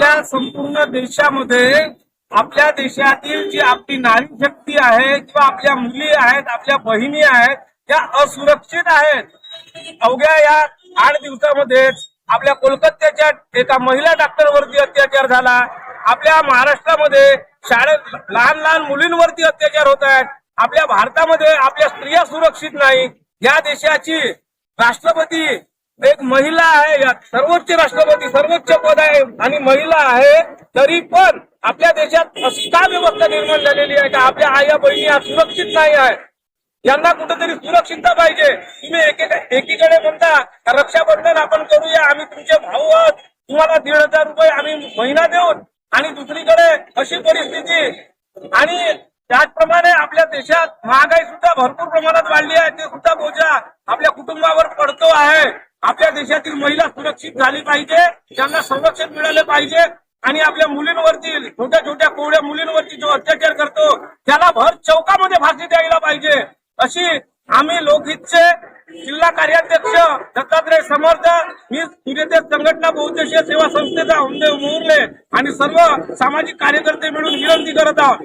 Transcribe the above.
संपूर्ण देशामध्ये आपल्या देशातील जी आपली नारी शक्ती आहे किंवा आपल्या मुली आहेत आपल्या बहिणी आहेत त्या असुरक्षित आहेत. अवघ्या या आठ दिवसामध्ये आपल्या कोलकात्याच्या एका महिला डॉक्टरवरती अत्याचार झाला. आपल्या महाराष्ट्रामध्ये शाळेत लहान लहान मुलींवरती अत्याचार होत आहेत. आपल्या भारतामध्ये आपल्या स्त्रिया सुरक्षित नाही. या देशाची राष्ट्रपती एक महिला आहे या सर्वोच्च राष्ट्रपती सर्वोच्च आहे आणि महिला आहे तरी पण आपल्या देशात अशी का व्यवस्था निर्माण झालेली आहे. का आपल्या आया बहिणी सुरक्षित नाही आहे यांना कुठेतरी सुरक्षितता पाहिजे. तुम्ही एकीकडे म्हणता रक्षाबंधन आपण करूया आम्ही तुमचे भाऊ आहोत. तुम्हाला दीड हजार रुपये आम्ही महिना देऊन आणि दुसरीकडे अशी परिस्थिती. आणि त्याचप्रमाणे आपल्या देशात महागाई सुद्धा भरपूर प्रमाणात वाढली आहे ते सुद्धा बोजा आपल्या कुटुंबावर पडतो आहे. आपल्या देशातील महिला सुरक्षित झाली पाहिजे त्यांना संरक्षण मिळाले पाहिजे. आणि आपल्या मुलींवरती छोट्या छोट्या कोवड्या मुलींवरती जो अत्याचार करतो त्याला भर चौकामध्ये फाशी द्यायला पाहिजे. अशी आम्ही लोकहितचे जिल्हा कार्याध्यक्ष दत्तात्रय समर्थ मी सूर्यदेव संघटना बहुद्देशीय सेवा संस्थेचा हुंदेव मोहरले आणि सर्व सामाजिक कार्यकर्ते मिळून विनंती करत आहोत.